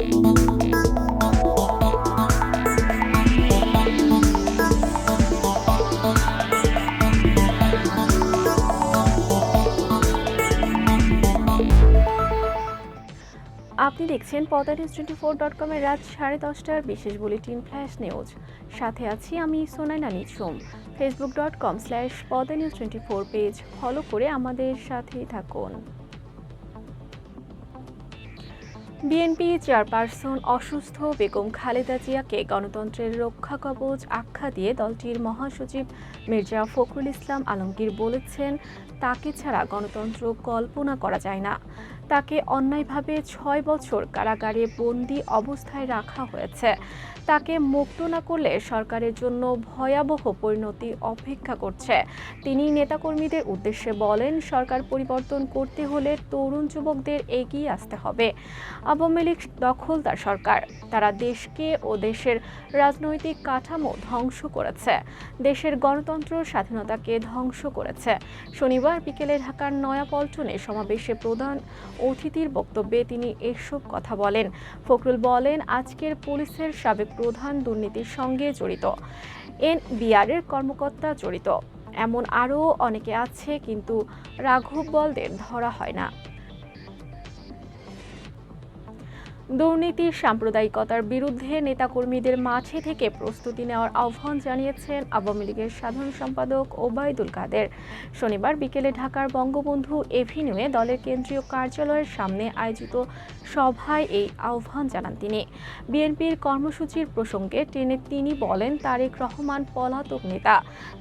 আপনি দেখছেন Padma news twenty four dot কমের রাত সাড়ে দশটার বিশেষ বুলেটিন ফ্ল্যাশ নিউজ। সাথে আছি আমি Sonaina Nijhum. Facebook dot com slash Padma news twenty four page follow করে আমাদের সাথেই থাকুন। বিএনপি চেয়ারপারসন অসুস্থ বেগম খালেদা জিয়াকে গণতন্ত্রের রক্ষা কবচ আখ্যা দিয়ে দলটির মহাসচিব মির্জা ফখরুল ইসলাম আলমগীর বলেছেন, তাকে ছাড়া গণতন্ত্র কল্পনা করা যায় না। তাকে অন্যায়ভাবে ছয় বছর কারাগারে বন্দি অবস্থায় রাখা হয়েছে। তাকে মুক্ত না করলে সরকারের জন্য ভয়াবহ পরিণতি অপেক্ষা করছে। তিনি নেতাকর্মীদের উদ্দেশ্যে বলেন, সরকার পরিবর্তন করতে হলে তরুণ যুবকদের এগিয়ে আসতে হবে। আওয়ামী লীগ দখলদার সরকার। তারা দেশকে ও দেশের রাজনৈতিক কাঠামো ধ্বংস করেছে। দেশের গণতন্ত্র স্বাধীনতাকে ধ্বংস করেছে। শনিবার বিকেলে ঢাকার নয়াপল্টনে সমাবেশে প্রধান অতিথির বক্তব্যে তিনি এসব কথা বলেন। ফখরুল বলেন, আজকের পুলিশের সাবেক প্রধান দুর্নীতির সঙ্গে জড়িত। এনবিআরের কর্মকর্তা জড়িত। এমন আরও অনেকে আছে, কিন্তু রাঘব বলদের ধরা হয় না। দুর্নীতি, সাম্প্রদায়িকতার বিরুদ্ধে নেতাকর্মীদের মাঝে থেকে প্রস্তুতি নেওয়ার আহ্বান জানিয়েছেন আওয়ামী লীগের সাধারণ সম্পাদক ওবায়দুল কাদের। শনিবার বিকেলে ঢাকার বঙ্গবন্ধু এভিনিউয়ে দলের কেন্দ্রীয় কার্যালয়ের সামনে আয়োজিত সভায় এই আহ্বান জানান তিনি। বিএনপির কর্মসূচির প্রসঙ্গে টেনে তিনি বলেন, তারেক রহমান পলাতক নেতা,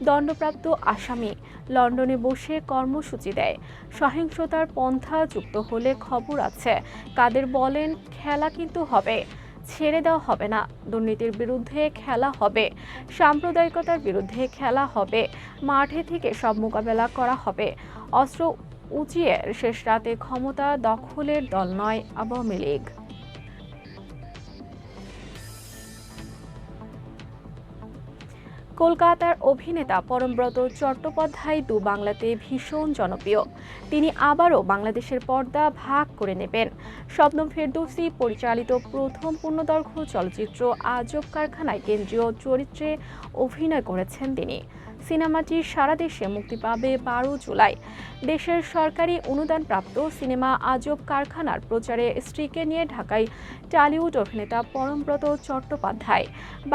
দণ্ডপ্রাপ্ত আসামি, লন্ডনে বসে কর্মসূচি দেয়। সহিংসতার পন্থা যুক্ত হলে খবর আছে। কাদের বলেন, খেলা কিন্তু হবে। ছেড়ে দেওয়া হবে না। দুর্নীতির বিরুদ্ধে খেলা হবে। সাম্প্রদায়িকতার বিরুদ্ধে খেলা হবে। মাঠে থেকে সব মোকাবেলা করা হবে। অস্ত্র উঁচিয়ে শেষ রাতে ক্ষমতা দখলের দল নয় আওয়ামী লীগ। কলকাতার অভিনেতা পরমব্রত চট্টোপাধ্যায় দু বাংলাতে ভীষণ জনপ্রিয়। তিনি আবারও বাংলাদেশের পর্দা ভাগ করে নেবেন। শবনম ফেরদৌসি পরিচালিত প্রথম পূর্ণদৈর্ঘ্য চলচ্চিত্র আজব কারখানায় কেন্দ্রীয় চরিত্রে অভিনয় করেছেন তিনি। সিনেমাটি সারা দেশে মুক্তি পাবে বারো জুলাই। দেশের সরকারি অনুদানপ্রাপ্ত সিনেমা আজব কারখানার প্রচারে স্ত্রীকে নিয়ে ঢাকায় টালিউড অভিনেতা পরমব্রত চট্টোপাধ্যায়।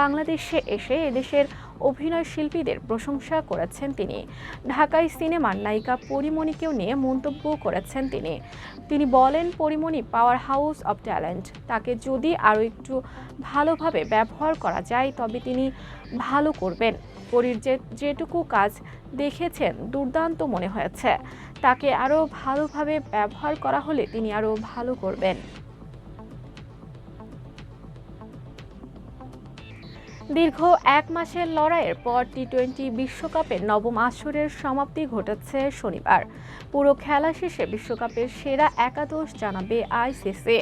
বাংলাদেশে এসে এদেশের অভিনয় শিল্পীদের প্রশংসা করেছেন তিনি। ঢাকায় সিনেমার নায়িকা পরিমণিকেও নিয়ে মন্তব্য করেছেন তিনি। তিনি বলেন, Porimoni power house of talent. তাকে যদি আরও একটু ভালোভাবে ব্যবহার করা যায়, তবে তিনি ভালো করবেন। পরীর যে, যেটুকু কাজ দেখেছেন, দুর্দান্ত মনে হয়েছে। তাকে আরও ভালোভাবে ব্যবহার করা হলে তিনি আরও ভালো করবেন। দীর্ঘ এক মাসের লড়াইয়ের পর টি টোয়েন্টি বিশ্বকাপের নবম আসরের সমাপ্তি ঘটেছে শনিবার। পুরো খেলা শেষে বিশ্বকাপের সেরা একাদশ জানাবে আইসিসি।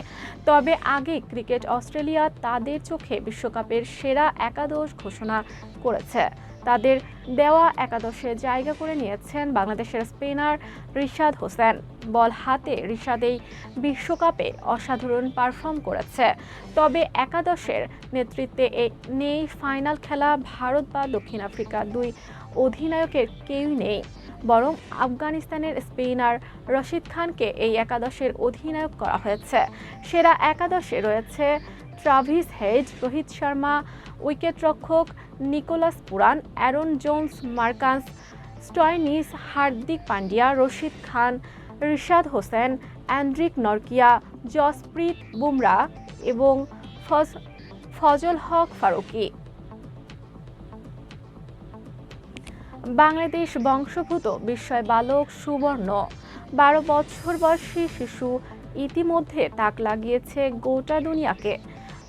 তবে আগে ক্রিকেট অস্ট্রেলিয়া তাদের চোখে বিশ্বকাপের সেরা একাদশ ঘোষণা করেছে। তাদের দেওয়া একাদশে জায়গা করে নিয়েছেন বাংলাদেশের স্পিনার রিশাদ হোসেন। বল হাতে রিশাদ এই বিশ্বকাপে অসাধারণ পারফর্ম করেছে। তবে একাদশের নেতৃত্বে নেই ফাইনাল খেলা ভারত বা দক্ষিণ আফ্রিকা দুই অধিনায়কের কেউই নেই। বরং আফগানিস্তানের স্পিনার রশিদ খানকে এই একাদশের অধিনায়ক করা হয়েছে। সেরা একাদশে রয়েছে Travis Head Rohit Sharma উইকেটরক্ষক Nicholas Pooran, Aaron Jones Marcus Stoinis, Hardik Pandya Rashid Khan, Rishad Hossain, Anrich Nortje, Jasprit Bumrah এবং ফজ, ফজল হক ফারুকি। বাংলাদেশ বংশোদ্ভূত বিস্ময় বালক সুবর্ণ। বারো বছর বয়সী শিশু ইতিমধ্যে তাক লাগিয়েছে গোটা দুনিয়াকে।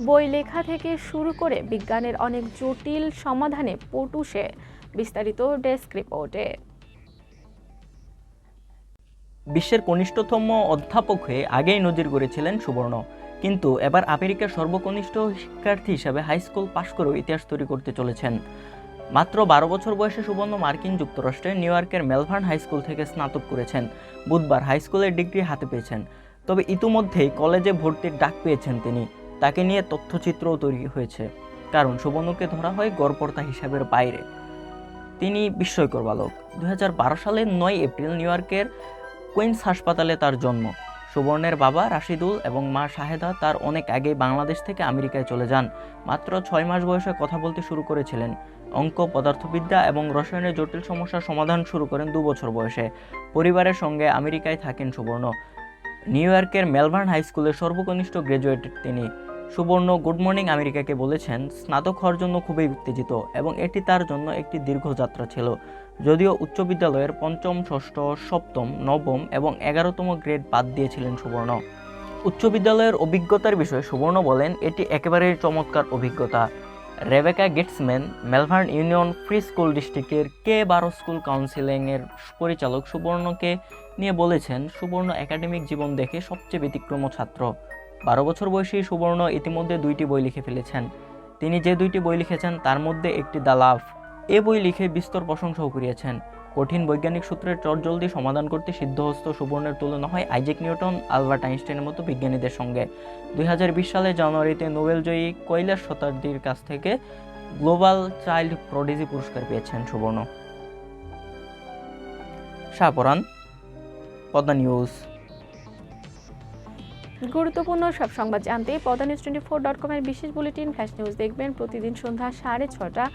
বই লেখা থেকে শুরু করে বিজ্ঞানের অনেক জটিল সমাধানে পটু সে বিস্তারিত ডেস্ক রিপোর্টে। বিশ্বের কনিষ্ঠতম অধ্যাপক হয়ে আগেই নজির গড়েছিলেন সুবর্ণ। কিন্তু এবার আমেরিকার সর্বকনিষ্ঠ শিক্ষার্থী হিসাবে হাই স্কুল পাশ করেও ইতিহাস তৈরি করতে চলেছেন। মাত্র বারো বছর বয়সে সুবর্ণ মার্কিন যুক্তরাষ্ট্রের নিউ ইয়র্কের মেলভার্ন হাই স্কুল থেকে স্নাতক করেছেন। বুধবার হাই স্কুলের ডিগ্রি হাতে পেয়েছেন। তবে ইতিমধ্যেই কলেজে ভর্তির ডাক পেয়েছেন তিনি। তাকে নিয়ে তথ্যচিত্রও তৈরি হয়েছে। কারণ সুবর্ণকে ধরা হয় গড়পর্তা হিসাবের বাইরে। তিনি বিস্ময়কর বালক। দু হাজার বারো সালের নয় এপ্রিল নিউ ইয়র্কের কুইন্স হাসপাতালে তার জন্ম। সুবর্ণের বাবা রাশিদুল এবং মা শাহেদা তার অনেক আগেই বাংলাদেশ থেকে আমেরিকায় চলে যান। মাত্র ছয় মাস বয়সে কথা বলতে শুরু করেছিলেন। অঙ্ক, পদার্থবিদ্যা এবং রসায়নের জটিল সমস্যার সমাধান শুরু করেন দু বছর বয়সে। পরিবারের সঙ্গে আমেরিকায় থাকেন সুবর্ণ। নিউ ইয়র্কের মেলবার্ন হাই স্কুলের সর্বকনিষ্ঠ গ্র্যাজুয়েট তিনি। সুবর্ণ গুড মর্নিং আমেরিকাকে বলেছেন, স্নাতক হওয়ার জন্য খুবই উত্তেজিত এবং এটি তার জন্য একটি দীর্ঘ যাত্রা ছিল। যদিও উচ্চ বিদ্যালয়ের পঞ্চম, ষষ্ঠ, সপ্তম, নবম এবং এগারোতম গ্রেড বাদ দিয়েছিলেন সুবর্ণ। উচ্চ বিদ্যালয়ের অভিজ্ঞতার বিষয়ে সুবর্ণ বলেন, এটি একেবারেই চমৎকার অভিজ্ঞতা। Rebecca Gatesman Malverne union free school ডিস্ট্রিক্টের কে বারো স্কুল কাউন্সিলিংয়ের পরিচালক সুবর্ণকে নিয়ে বলেছেন, সুবর্ণ একাডেমিক জীবন দেখে সবচেয়ে ব্যতিক্রম ছাত্র। বারো বছর বয়সী সুবর্ণ ইতিমধ্যে দুইটি বই লিখে ফেলেছেন। তিনি যে দুইটি বই লিখেছেন, তার মধ্যে একটি দ্য লাভ। এ বই লিখে বিস্তর প্রশংসাও করিয়েছেন কঠিন বৈজ্ঞানিক সূত্রের চটজলদি সমাধান করতে সিদ্ধহস্ত সুবর্ণের তুলনা হয় আইজেক নিউটন, আলবার্ট আইনস্টাইনের মতো বিজ্ঞানীদের সঙ্গে। দুই সালে জানুয়ারিতে নোবেলজয়ী কৈলাস শতাব্দীর কাছ থেকে গ্লোবাল চাইল্ড প্রডিজি পুরস্কার পেয়েছেন সুবর্ণ। শাহপরান পদ্মা নিউজ। গুরুত্বপূর্ণ সব সংবাদ জানতে Padma news twenty four dot কমের বিশেষ বুলেটিন ফ্ল্যাশ নিউজ দেখবেন প্রতিদিন সন্ধ্যা সাড়ে ছটা,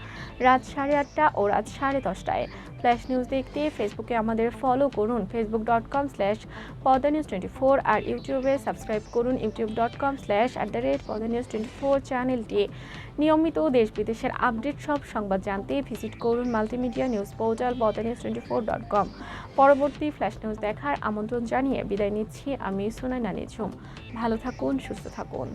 রাত সাড়ে আটটা ও রাত সাড়ে দশটায়। ফ্ল্যাশ নিউজ দেখতে ফেসবুকে আমাদের ফলো করুন Facebook dot com slash Padma news twenty four আর ইউটিউবে সাবস্ক্রাইব করুন YouTube dot com slash at the rate Padma news twenty four চ্যানেলটি নিয়মিত দেশ বিদেশের আপডেট সব সংবাদ জানতে ভিজিট করুন multimedia news portal news twenty four dot com. পরবর্তী ফ্ল্যাশ নিউজ দেখার আমন্ত্রণ জানিয়ে বিদায় নিচ্ছি আমি সোনাই নানি ঝুম ভালো থাকুন, সুস্থ থাকুন।